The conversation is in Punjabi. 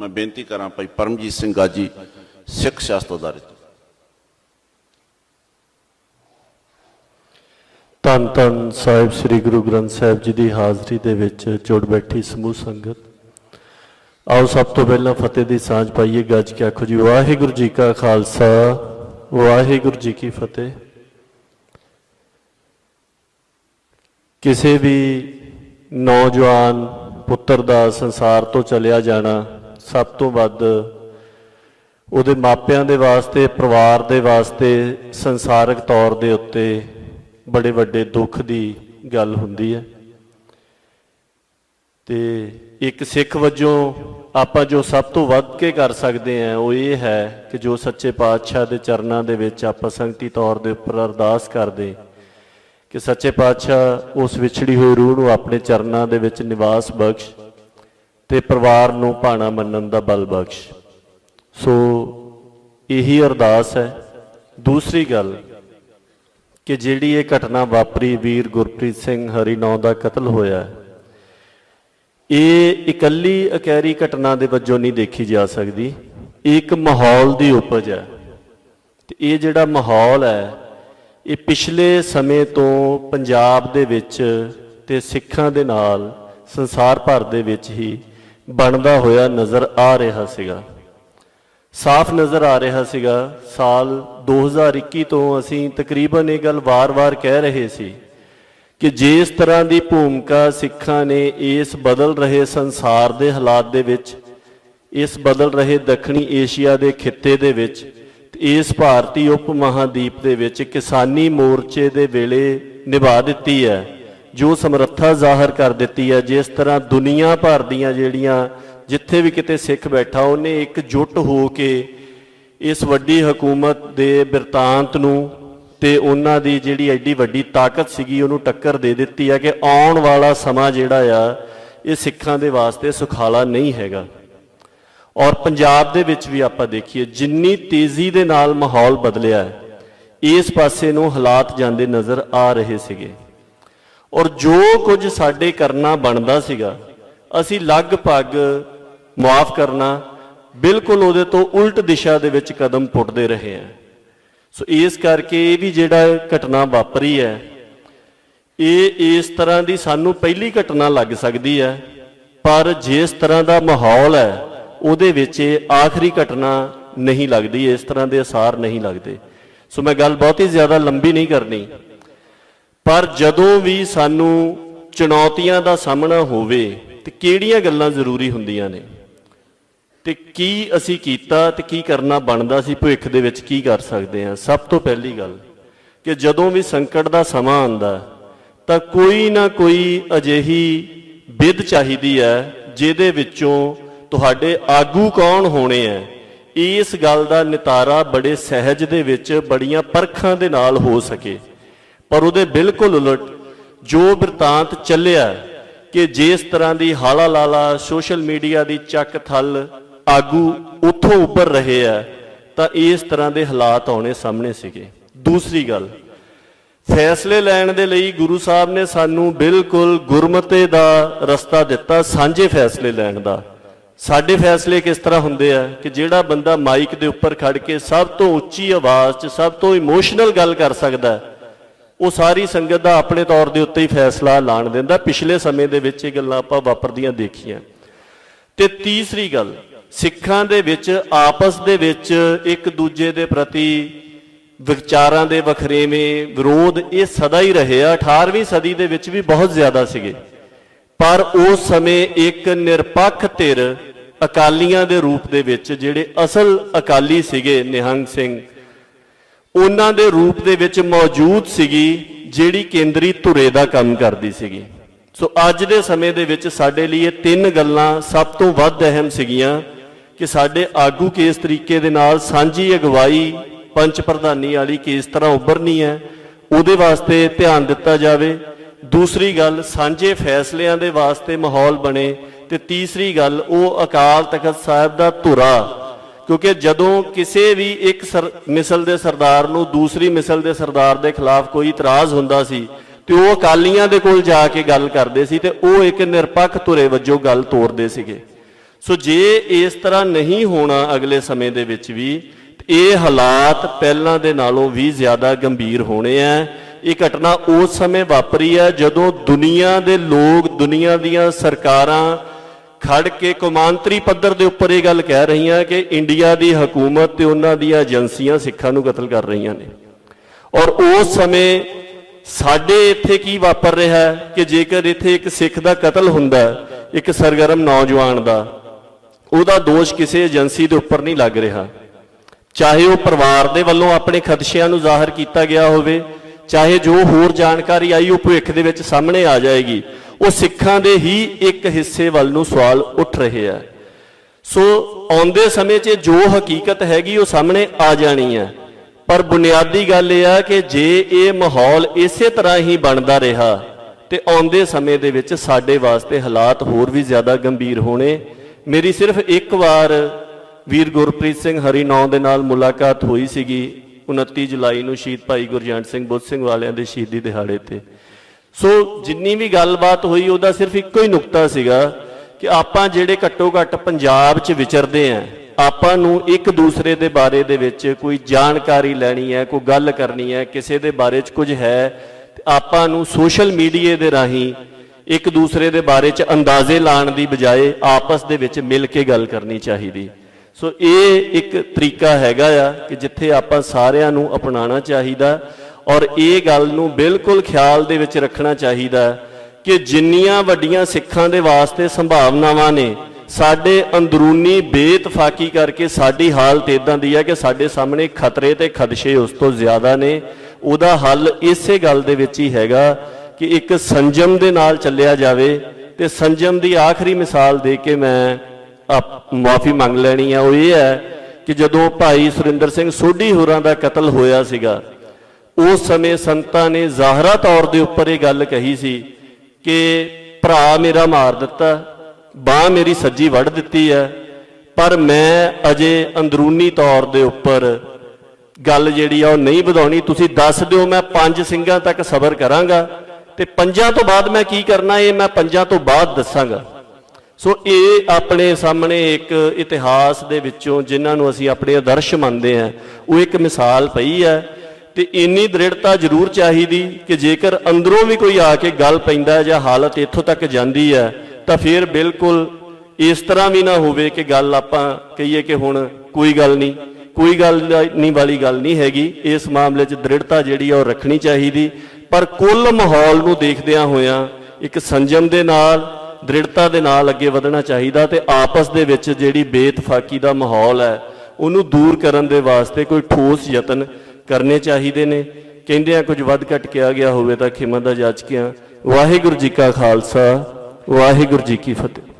ਮੈਂ ਬੇਨਤੀ ਕਰਾਂ ਭਾਈ ਪਰਮਜੀਤ ਸਿੰਘ ਗਾਜੀ ਸਿੱਖ ਸਿਆਸਤ ਅਦਾਰਿਤ ਧੰਨ ਧੰਨ ਸਾਹਿਬ ਸ੍ਰੀ ਗੁਰੂ ਗ੍ਰੰਥ ਸਾਹਿਬ ਜੀ ਦੀ ਹਾਜ਼ਰੀ ਦੇ ਵਿੱਚ ਜੁੜ ਬੈਠੀ ਸਮੂਹ ਸੰਗਤ। ਆਓ ਸਭ ਤੋਂ ਪਹਿਲਾਂ ਫਤਿਹ ਦੀ ਸਾਂਝ ਪਾਈਏ, ਗੱਜ ਕੇ ਆਖੋ ਜੀ, ਵਾਹਿਗੁਰੂ ਜੀ ਕਾ ਖਾਲਸਾ, ਵਾਹਿਗੁਰੂ ਜੀ ਕੀ ਫਤਿਹ। ਕਿਸੇ ਵੀ ਨੌਜਵਾਨ ਪੁੱਤਰ ਦਾ ਸੰਸਾਰ ਤੋਂ ਚਲਿਆ ਜਾਣਾ ਸਭ ਤੋਂ ਵੱਧ ਉਹਦੇ ਮਾਪਿਆਂ ਦੇ ਵਾਸਤੇ, ਪਰਿਵਾਰ ਦੇ ਵਾਸਤੇ, ਸੰਸਾਰਿਕ ਤੌਰ ਦੇ ਉੱਤੇ ਬੜੇ ਵੱਡੇ ਦੁੱਖ ਦੀ ਗੱਲ ਹੁੰਦੀ ਹੈ। ਤੇ ਇੱਕ ਸਿੱਖ ਵਜੋਂ ਆਪਾਂ ਜੋ ਸਭ ਤੋਂ ਵੱਧ ਕੇ ਕਰ ਸਕਦੇ ਹਾਂ, ਉਹ ਇਹ ਹੈ ਕਿ ਜੋ ਸੱਚੇ ਪਾਤਸ਼ਾਹ ਦੇ ਚਰਨਾਂ ਦੇ ਵਿੱਚ ਆਪਾਂ ਸੰਗਤੀ ਤੌਰ ਦੇ ਉੱਪਰ ਅਰਦਾਸ ਕਰਦੇ, ਕਿ ਸੱਚੇ ਪਾਤਸ਼ਾਹ ਉਸ ਵਿਛੜੀ ਹੋਈ ਰੂਹ ਨੂੰ ਆਪਣੇ ਚਰਨਾਂ ਦੇ ਵਿੱਚ ਨਿਵਾਸ ਬਖਸ਼ ਤੇ ਪਰਿਵਾਰ ਨੂੰ ਭਾਣਾ ਮੰਨਣ ਦਾ ਬਲ ਬਖਸ਼। ਸੋ ਇਹੀ ਅਰਦਾਸ ਹੈ। ਦੂਸਰੀ ਗੱਲ ਕਿ ਜਿਹੜੀ ਇਹ ਘਟਨਾ ਵਾਪਰੀ ਵੀਰ ਗੁਰਪ੍ਰੀਤ ਸਿੰਘ ਹਰੀ ਨੌ ਦਾ ਕਤਲ ਹੋਇਆ ਇਹ ਇਕੱਲੀ ਅਕੈਰੀ ਘਟਨਾ ਦੇ ਵਜੋਂ ਨਹੀਂ ਦੇਖੀ ਜਾ ਸਕਦੀ। ਇਹ ਇੱਕ ਮਾਹੌਲ ਦੀ ਉਪਜ ਹੈ। ਤੇ ਇਹ ਜਿਹੜਾ ਮਾਹੌਲ ਹੈ, ਇਹ ਪਿਛਲੇ ਸਮੇਂ ਤੋਂ ਪੰਜਾਬ ਦੇ ਵਿੱਚ ਤੇ ਸਿੱਖਾਂ ਦੇ ਨਾਲ ਸੰਸਾਰ ਭਰ ਦੇ ਵਿੱਚ ਹੀ ਬਣਦਾ ਹੋਇਆ ਨਜ਼ਰ ਆ ਰਿਹਾ ਸੀਗਾ। ਸਾਫ਼ ਨਜ਼ਰ ਆ ਰਿਹਾ ਸੀਗਾ। ਸਾਲ 2021 ਤੋਂ ਅਸੀਂ ਤਕਰੀਬਨ ਇਹ ਗੱਲ ਵਾਰ-ਵਾਰ ਕਹਿ ਰਹੇ ਸੀ ਕਿ ਜਿਸ ਤਰ੍ਹਾਂ ਦੀ ਭੂਮਿਕਾ ਸਿੱਖਾਂ ਨੇ ਇਸ ਬਦਲ ਰਹੇ ਸੰਸਾਰ ਦੇ ਹਾਲਾਤ ਦੇ ਵਿੱਚ, ਇਸ ਬਦਲ ਰਹੇ ਦੱਖਣੀ ਏਸ਼ੀਆ ਦੇ ਖਿੱਤੇ ਦੇ ਵਿੱਚ ਤੇ ਇਸ ਭਾਰਤੀ ਉਪ ਮਹਾਦੀਪ ਦੇ ਵਿੱਚ ਕਿਸਾਨੀ ਮੋਰਚੇ ਦੇ ਵੇਲੇ ਨਿਭਾ ਦਿੱਤੀ ਹੈ। ਜੋ ਸਮਰੱਥਾ ਜ਼ਾਹਰ ਕਰ ਦਿੱਤੀ ਹੈ, ਜਿਸ ਤਰ੍ਹਾਂ ਦੁਨੀਆ ਭਰ ਦੀਆਂ ਜਿਹੜੀਆਂ ਜਿੱਥੇ ਵੀ ਕਿਤੇ ਸਿੱਖ ਬੈਠਾ, ਉਹਨੇ ਇੱਕ ਜੁੱਟ ਹੋ ਕੇ ਇਸ ਵੱਡੀ ਹਕੂਮਤ ਦੇ ਬਿਰਤਾਂਤ ਨੂੰ ਤੇ ਉਹਨਾਂ ਦੀ ਜਿਹੜੀ ਐਡੀ ਵੱਡੀ ਤਾਕਤ ਸੀਗੀ, ਉਹਨੂੰ ਟੱਕਰ ਦੇ ਦਿੱਤੀ ਹੈ ਕਿ ਆਉਣ ਵਾਲਾ ਸਮਾਂ ਜਿਹੜਾ ਆ, ਇਹ ਸਿੱਖਾਂ ਦੇ ਵਾਸਤੇ ਸੁਖਾਲਾ ਨਹੀਂ ਹੈਗਾ। ਔਰ ਪੰਜਾਬ ਦੇ ਵਿੱਚ ਵੀ ਆਪਾਂ ਦੇਖੀਏ, ਜਿੰਨੀ ਤੇਜ਼ੀ ਦੇ ਨਾਲ ਮਾਹੌਲ ਬਦਲਿਆ, ਇਸ ਪਾਸੇ ਨੂੰ ਹਾਲਾਤ ਜਾਂਦੇ ਨਜ਼ਰ ਆ ਰਹੇ ਸੀਗੇ। ਔਰ ਜੋ ਕੁਝ ਸਾਡੇ ਕਰਨਾ ਬਣਦਾ ਸੀਗਾ, ਅਸੀਂ ਲਗਭਗ ਮਾਫ ਕਰਨਾ, ਬਿਲਕੁਲ ਉਹਦੇ ਤੋਂ ਉਲਟ ਦਿਸ਼ਾ ਦੇ ਵਿੱਚ ਕਦਮ ਪੁੱਟਦੇ ਰਹੇ ਹਾਂ। ਸੋ ਇਸ ਕਰਕੇ ਇਹ ਵੀ ਜਿਹੜਾ ਘਟਨਾ ਵਾਪਰੀ ਹੈ, ਇਹ ਇਸ ਤਰ੍ਹਾਂ ਦੀ ਸਾਨੂੰ ਪਹਿਲੀ ਘਟਨਾ ਲੱਗ ਸਕਦੀ ਹੈ, ਪਰ ਜਿਸ ਤਰ੍ਹਾਂ ਦਾ ਮਾਹੌਲ ਹੈ, ਉਹਦੇ ਵਿੱਚ ਇਹ ਆਖਰੀ ਘਟਨਾ ਨਹੀਂ ਲੱਗਦੀ, ਇਸ ਤਰ੍ਹਾਂ ਦੇ ਅਸਾਰ ਨਹੀਂ ਲੱਗਦੇ। ਸੋ ਮੈਂ ਗੱਲ ਬਹੁਤੀ ਜ਼ਿਆਦਾ ਲੰਬੀ ਨਹੀਂ ਕਰਨੀ। ਪਰ ਜਦੋਂ ਵੀ ਸਾਨੂੰ ਚੁਣੌਤੀਆਂ ਦਾ ਸਾਹਮਣਾ ਹੋਵੇ ਤੇ ਕਿਹੜੀਆਂ ਗੱਲਾਂ ਜ਼ਰੂਰੀ ਹੁੰਦੀਆਂ ਨੇ? ਤੇ ਕੀ ਅਸੀਂ ਕੀਤਾ ਤੇ ਕੀ ਕਰਨਾ ਬਣਦਾ ਸੀ ਭਵਿੱਖ ਦੇ ਵਿੱਚ ਕੀ ਕਰ ਸਕਦੇ ਹਾਂ? ਸਭ ਤੋਂ ਪਹਿਲੀ ਗੱਲ ਕਿ ਜਦੋਂ ਵੀ ਸੰਕਟ ਦਾ ਸਮਾਂ ਆਉਂਦਾ ਤਾਂ ਕੋਈ ਨਾ ਕੋਈ ਅਜਿਹੀ ਵਿਧ ਚਾਹੀਦੀ ਹੈ ਜਿਹਦੇ ਵਿੱਚੋਂ ਤੁਹਾਡੇ ਆਗੂ ਕੌਣ ਹੋਣੇ ਆ ਇਸ ਗੱਲ ਦਾ ਨਿਤਾਰਾ ਬੜੇ ਸਹਿਜ ਦੇ ਵਿੱਚ ਬੜੀਆਂ ਪਰਖਾਂ ਦੇ ਨਾਲ ਹੋ ਸਕੇ। ਪਰ ਉਹਦੇ ਬਿਲਕੁਲ ਉਲਟ ਜੋ ਬਿਰਤਾਂਤ ਚੱਲਿਆ ਕਿ ਜਿਸ ਤਰ੍ਹਾਂ ਦੀ ਹਾਲਾ ਲਾਲਾ ਸੋਸ਼ਲ ਮੀਡੀਆ ਦੀ ਚੱਕ ਥੱਲ ਆਗੂ ਉੱਥੋਂ ਉੱਪਰ ਰਹੇ ਆ ਤਾਂ ਇਸ ਤਰ੍ਹਾਂ ਦੇ ਹਾਲਾਤ ਆਉਣੇ ਸਾਹਮਣੇ ਸੀਗੇ। ਦੂਸਰੀ ਗੱਲ ਫੈਸਲੇ ਲੈਣ ਦੇ ਲਈ ਗੁਰੂ ਸਾਹਿਬ ਨੇ ਸਾਨੂੰ ਬਿਲਕੁਲ ਗੁਰਮਤੇ ਦਾ ਰਸਤਾ ਦਿੱਤਾ ਸਾਂਝੇ ਫੈਸਲੇ ਲੈਣ ਦਾ। ਸਾਡੇ ਫੈਸਲੇ ਕਿਸ ਤਰ੍ਹਾਂ ਹੁੰਦੇ ਆ ਕਿ ਜਿਹੜਾ ਬੰਦਾ ਮਾਈਕ ਦੇ ਉੱਪਰ ਖੜ ਕੇ ਸਭ ਤੋਂ ਉੱਚੀ ਆਵਾਜ਼ 'ਚ ਸਭ ਤੋਂ ਇਮੋਸ਼ਨਲ ਗੱਲ ਕਰ ਸਕਦਾ ਹੈ, ਉਹ ਸਾਰੀ ਸੰਗਤ ਦਾ ਆਪਣੇ ਤੌਰ ਦੇ ਉੱਤੇ ਹੀ ਫੈਸਲਾ ਐਲਾਨ ਦਿੰਦਾ। ਪਿਛਲੇ ਸਮੇਂ ਦੇ ਵਿੱਚ ਇਹ ਗੱਲਾਂ ਆਪਾਂ ਵਾਪਰਦੀਆਂ ਦੇਖੀਆਂ। ਤੇ ਤੀਸਰੀ ਗੱਲ, ਸਿੱਖਾਂ ਦੇ ਵਿੱਚ, ਆਪਸ ਦੇ ਵਿੱਚ ਇੱਕ ਦੂਜੇ ਦੇ ਪ੍ਰਤੀ ਵਿਚਾਰਾਂ ਦੇ ਵਖਰੇਵੇਂ ਵਿਰੋਧ ਇਹ ਸਦਾ ਹੀ ਰਹੇ ਆ। 18ਵੀਂ ਸਦੀ ਦੇ ਵਿੱਚ ਵੀ ਬਹੁਤ ਜ਼ਿਆਦਾ ਸੀਗੇ। ਪਰ ਉਸ ਸਮੇਂ ਇੱਕ ਨਿਰਪੱਖ ਧਿਰ ਅਕਾਲੀਆਂ ਦੇ ਰੂਪ ਦੇ ਵਿੱਚ, ਜਿਹੜੇ ਅਸਲ ਅਕਾਲੀ ਸੀਗੇ ਨਿਹੰਗ ਸਿੰਘ ਉਹਨਾਂ ਦੇ ਰੂਪ ਦੇ ਵਿੱਚ ਮੌਜੂਦ ਸੀਗੀ ਜਿਹੜੀ ਕੇਂਦਰੀ ਧੁਰੇ ਦਾ ਕੰਮ ਕਰਦੀ ਸੀਗੀ। ਸੋ ਅੱਜ ਦੇ ਸਮੇਂ ਦੇ ਵਿੱਚ ਸਾਡੇ ਲਈ ਇਹ ਤਿੰਨ ਗੱਲਾਂ ਸਭ ਤੋਂ ਵੱਧ ਅਹਿਮ ਸੀਗੀਆਂ ਕਿ ਸਾਡੇ ਆਗੂ ਕਿਸ ਤਰੀਕੇ ਦੇ ਨਾਲ ਸਾਂਝੀ ਅਗਵਾਈ ਪੰਚ ਪ੍ਰਧਾਨੀ ਵਾਲੀ ਕਿਸ ਤਰ੍ਹਾਂ ਉੱਭਰਨੀ ਹੈ, ਉਹਦੇ ਵਾਸਤੇ ਧਿਆਨ ਦਿੱਤਾ ਜਾਵੇ। ਦੂਸਰੀ ਗੱਲ, ਸਾਂਝੇ ਫੈਸਲਿਆਂ ਦੇ ਵਾਸਤੇ ਮਾਹੌਲ ਬਣੇ ਤੇ ਤੀਸਰੀ ਗੱਲ, ਉਹ ਅਕਾਲ ਤਖਤ ਸਾਹਿਬ ਦਾ ਧੁਰਾ ਕਿਉਂਕਿ ਜਦੋਂ ਕਿਸੇ ਵੀ ਇੱਕ ਸਰ- ਮਿਸਲ ਦੇ ਸਰਦਾਰ ਨੂੰ ਦੂਸਰੀ ਮਿਸਲ ਦੇ ਸਰਦਾਰ ਦੇ ਖਿਲਾਫ ਕੋਈ ਇਤਰਾਜ਼ ਹੁੰਦਾ ਸੀ ਤੇ ਉਹ ਅਕਾਲੀਆਂ ਦੇ ਕੋਲ ਜਾ ਕੇ ਗੱਲ ਕਰਦੇ ਸੀ ਤੇ ਉਹ ਇੱਕ ਨਿਰਪੱਖ ਧੁਰੇ ਵਜੋਂ ਗੱਲ ਤੋਰਦੇ ਸੀਗੇ। ਸੋ ਜੇ ਇਸ ਤਰ੍ਹਾਂ ਨਹੀਂ ਹੋਣਾ ਅਗਲੇ ਸਮੇਂ ਦੇ ਵਿੱਚ ਵੀ ਇਹ ਹਾਲਾਤ ਪਹਿਲਾਂ ਦੇ ਨਾਲੋਂ ਵੀ ਜ਼ਿਆਦਾ ਗੰਭੀਰ ਹੋਣੇ ਆ। ਇਹ ਘਟਨਾ ਉਸ ਸਮੇਂ ਵਾਪਰੀ ਹੈ ਜਦੋਂ ਦੁਨੀਆ ਦੇ ਲੋਕ, ਦੁਨੀਆ ਦੀਆਂ ਸਰਕਾਰਾਂ ਖੜ ਕੇ ਕੌਮਾਂਤਰੀ ਪੱਧਰ ਦੇ ਉੱਪਰ ਇਹ ਗੱਲ ਕਹਿ ਰਹੀਆਂ ਕਿ ਇੰਡੀਆ ਦੀ ਹਕੂਮਤ ਤੇ ਉਹਨਾਂ ਦੀਆਂ ਏਜੰਸੀਆਂ ਸਿੱਖਾਂ ਨੂੰ ਕਤਲ ਕਰ ਰਹੀਆਂ ਨੇ। ਔਰ ਉਸ ਸਮੇਂ ਸਾਡੇ ਇੱਥੇ ਕੀ ਵਾਪਰ ਰਿਹਾ ਹੈ ਕਿ ਜੇਕਰ ਇੱਥੇ ਇੱਕ ਸਿੱਖ ਦਾ ਕਤਲ ਹੁੰਦਾ ਇੱਕ ਸਰਗਰਮ ਨੌਜਵਾਨ ਦਾ, ਉਹਦਾ ਦੋਸ਼ ਕਿਸੇ ਏਜੰਸੀ ਦੇ ਉੱਪਰ ਨਹੀਂ ਲੱਗ ਰਿਹਾ। ਚਾਹੇ ਉਹ ਪਰਿਵਾਰ ਦੇ ਵੱਲੋਂ ਆਪਣੇ ਖਦਸ਼ਿਆਂ ਨੂੰ ਜ਼ਾਹਰ ਕੀਤਾ ਗਿਆ ਹੋਵੇ ਚਾਹੇ ਜੋ ਹੋਰ ਜਾਣਕਾਰੀ ਆਈ ਉਹ ਭਵਿੱਖ ਦੇ ਵਿੱਚ ਸਾਹਮਣੇ ਆ ਜਾਏਗੀ। ਉਹ ਸਿੱਖਾਂ ਦੇ ਹੀ ਇੱਕ ਹਿੱਸੇ ਵੱਲ ਨੂੰ ਸਵਾਲ ਉੱਠ ਰਹੇ ਆ। ਸੋ ਆਉਂਦੇ ਸਮੇਂ 'ਚ ਜੋ ਹਕੀਕਤ ਹੈਗੀ ਉਹ ਸਾਹਮਣੇ ਆ ਜਾਣੀ ਹੈ ਪਰ ਬੁਨਿਆਦੀ ਗੱਲ ਇਹ ਆ ਕਿ ਜੇ ਇਹ ਮਾਹੌਲ ਇਸੇ ਤਰ੍ਹਾਂ ਹੀ ਬਣਦਾ ਰਿਹਾ, ਤੇ ਆਉਂਦੇ ਸਮੇਂ ਦੇ ਵਿੱਚ ਸਾਡੇ ਵਾਸਤੇ ਹਾਲਾਤ ਹੋਰ ਵੀ ਜ਼ਿਆਦਾ ਗੰਭੀਰ ਹੋਣੇ। ਮੇਰੀ ਸਿਰਫ ਇੱਕ ਵਾਰ ਵੀਰ ਗੁਰਪ੍ਰੀਤ ਸਿੰਘ ਹਰੀ ਨੌ ਦੇ ਨਾਲ ਮੁਲਾਕਾਤ ਹੋਈ ਸੀਗੀ। 29 ਜੁਲਾਈ ਨੂੰ ਸ਼ਹੀਦ ਭਾਈ ਗੁਰਜੰਟ ਸਿੰਘ ਬੁੱਧ ਸਿੰਘ ਵਾਲਿਆਂ ਦੇ ਸ਼ਹੀਦੀ ਦਿਹਾੜੇ ਤੇ। ਸੋ ਜਿੰਨੀ ਵੀ ਗੱਲਬਾਤ ਹੋਈ, ਉਹਦਾ ਸਿਰਫ ਇੱਕੋ ਹੀ ਨੁਕਤਾ ਸੀਗਾ ਕਿ ਆਪਾਂ ਜਿਹੜੇ ਘੱਟੋ ਘੱਟ ਪੰਜਾਬ 'ਚ ਵਿਚਰਦੇ ਆਂ, ਆਪਾਂ ਨੂੰ ਇੱਕ ਦੂਸਰੇ ਦੇ ਬਾਰੇ ਦੇ ਵਿੱਚ ਕੋਈ ਜਾਣਕਾਰੀ ਲੈਣੀ ਹੈ, ਕੋਈ ਗੱਲ ਕਰਨੀ ਹੈ, ਕਿਸੇ ਦੇ ਬਾਰੇ 'ਚ ਕੁਝ ਹੈ ਆਪਾਂ ਨੂੰ ਸੋਸ਼ਲ ਮੀਡੀਆ ਦੇ ਰਾਹੀਂ ਇੱਕ ਦੂਸਰੇ ਦੇ ਬਾਰੇ 'ਚ ਅੰਦਾਜ਼ੇ ਲਾਣ ਦੀ ਬਜਾਏ ਆਪਸ ਦੇ ਵਿੱਚ ਮਿਲ ਕੇ ਗੱਲ ਕਰਨੀ ਚਾਹੀਦੀ। ਸੋ ਇਹ ਇੱਕ ਤਰੀਕਾ ਹੈਗਾ ਆ ਕਿ ਜਿੱਥੇ ਆਪਾਂ ਸਾਰਿਆਂ ਨੂੰ ਅਪਣਾਉਣਾ ਚਾਹੀਦਾ ਔਰ ਇਹ ਗੱਲ ਨੂੰ ਬਿਲਕੁਲ ਖਿਆਲ ਦੇ ਵਿੱਚ ਰੱਖਣਾ ਚਾਹੀਦਾ ਕਿ ਜਿੰਨੀਆਂ ਵੱਡੀਆਂ ਸਿੱਖਾਂ ਦੇ ਵਾਸਤੇ ਸੰਭਾਵਨਾਵਾਂ ਨੇ, ਸਾਡੇ ਅੰਦਰੂਨੀ ਬੇਤਫਾਕੀ ਕਰਕੇ ਸਾਡੀ ਹਾਲਤ ਇਦਾਂ ਦੀ ਹੈ ਕਿ ਸਾਡੇ ਸਾਹਮਣੇ ਖਤਰੇ ਤੇ ਖਦਸ਼ੇ ਉਸ ਤੋਂ ਜ਼ਿਆਦਾ ਨੇ। ਉਹਦਾ ਹੱਲ ਇਸੇ ਗੱਲ ਦੇ ਵਿੱਚ ਹੀ ਹੈਗਾ ਕਿ ਇੱਕ ਸੰਜਮ ਦੇ ਨਾਲ ਚੱਲਿਆ ਜਾਵੇ ਤੇ ਸੰਜਮ ਦੀ ਆਖਰੀ ਮਿਸਾਲ ਦੇ ਕੇ ਮੈਂ ਮਾਫੀ ਮੰਗ ਲੈਣੀ ਹੈ ਉਹ ਇਹ ਹੈ ਕਿ ਜਦੋਂ ਭਾਈ ਸੁਰਿੰਦਰ ਸਿੰਘ ਸੋਢੀ ਹੋਰਾਂ ਦਾ ਕਤਲ ਹੋਇਆ ਸੀਗਾ, ਉਸ ਸਮੇਂ ਸੰਤਾਂ ਨੇ ਜ਼ਾਹਰਾ ਤੌਰ ਦੇ ਉੱਪਰ ਇਹ ਗੱਲ ਕਹੀ ਸੀ ਕਿ ਭਰਾ ਮੇਰਾ ਮਾਰ ਦਿੱਤਾ, ਬਾਹ ਮੇਰੀ ਸੱਜੀ ਵੱਢ ਦਿੱਤੀ ਹੈ, ਪਰ ਮੈਂ ਅਜੇ ਅੰਦਰੂਨੀ ਤੌਰ ਦੇ ਉੱਪਰ ਗੱਲ ਜਿਹੜੀ ਆ ਉਹ ਨਹੀਂ ਵਧਾਉਣੀ। ਤੁਸੀਂ ਦੱਸ ਦਿਓ, ਮੈਂ ਪੰਜ ਸਿੰਘਾਂ ਤੱਕ ਸਬਰ ਕਰਾਂਗਾ ਤੇ ਪੰਜਾਂ ਤੋਂ ਬਾਅਦ ਮੈਂ ਕੀ ਕਰਨਾ, ਇਹ ਮੈਂ ਪੰਜਾਂ ਤੋਂ ਬਾਅਦ ਦੱਸਾਂਗਾ। ਸੋ ਇਹ ਆਪਣੇ ਸਾਹਮਣੇ ਇੱਕ ਇਤਿਹਾਸ ਦੇ ਵਿੱਚੋਂ ਜਿਨ੍ਹਾਂ ਨੂੰ ਅਸੀਂ ਆਪਣੇ ਆਦਰਸ਼ ਮੰਨਦੇ ਹਾਂ, ਉਹ ਇੱਕ ਮਿਸਾਲ ਪਈ ਹੈ ਤੇ ਇੰਨੀ ਦ੍ਰਿੜਤਾ ਜ਼ਰੂਰ ਚਾਹੀਦੀ ਕਿ ਜੇਕਰ ਅੰਦਰੋਂ ਵੀ ਕੋਈ ਆ ਕੇ ਗੱਲ ਪੈਂਦਾ ਜਾਂ ਹਾਲਤ ਇੱਥੋਂ ਤੱਕ ਜਾਂਦੀ ਹੈ, ਤਾਂ ਫਿਰ ਬਿਲਕੁਲ ਇਸ ਤਰ੍ਹਾਂ ਵੀ ਨਾ ਹੋਵੇ ਕਿ ਗੱਲ ਆਪਾਂ ਕਹੀਏ ਕਿ ਹੁਣ ਕੋਈ ਗੱਲ ਨਹੀਂ, ਕੋਈ ਗੱਲ ਨਹੀਂ ਵਾਲੀ ਗੱਲ ਨਹੀਂ ਹੈਗੀ, ਇਸ ਮਾਮਲੇ 'ਚ ਦ੍ਰਿੜਤਾ ਜਿਹੜੀ ਆ ਉਹ ਰੱਖਣੀ ਚਾਹੀਦੀ। ਪਰ ਕੁੱਲ ਮਾਹੌਲ ਨੂੰ ਦੇਖਦਿਆਂ ਹੋਇਆਂ ਇੱਕ ਸੰਜਮ ਦੇ ਨਾਲ ਦ੍ਰਿੜਤਾ ਦੇ ਨਾਲ ਅੱਗੇ ਵਧਣਾ ਚਾਹੀਦਾ ਤੇ ਆਪਸ ਦੇ ਵਿੱਚ ਜਿਹੜੀ ਬੇਤਫਾਕੀ ਦਾ ਮਾਹੌਲ ਹੈ, ਉਹਨੂੰ ਦੂਰ ਕਰਨ ਦੇ ਵਾਸਤੇ ਕੋਈ ਠੋਸ ਯਤਨ ਕਰਨੇ ਚਾਹੀਦੇ ਨੇ। ਕਹਿੰਦੇ ਆ, ਕੁਝ ਵੱਧ ਘਟ ਕਿਹਾ ਗਿਆ ਹੋਵੇ ਤਾਂ ਖਿਮਾ ਦਾ ਜਾਚ ਕਿਆ ਵਾਹਿਗੁਰੂ ਜੀ ਕਾ ਖਾਲਸਾ, ਵਾਹਿਗੁਰੂ ਜੀ ਕੀ ਫਤਿਹ।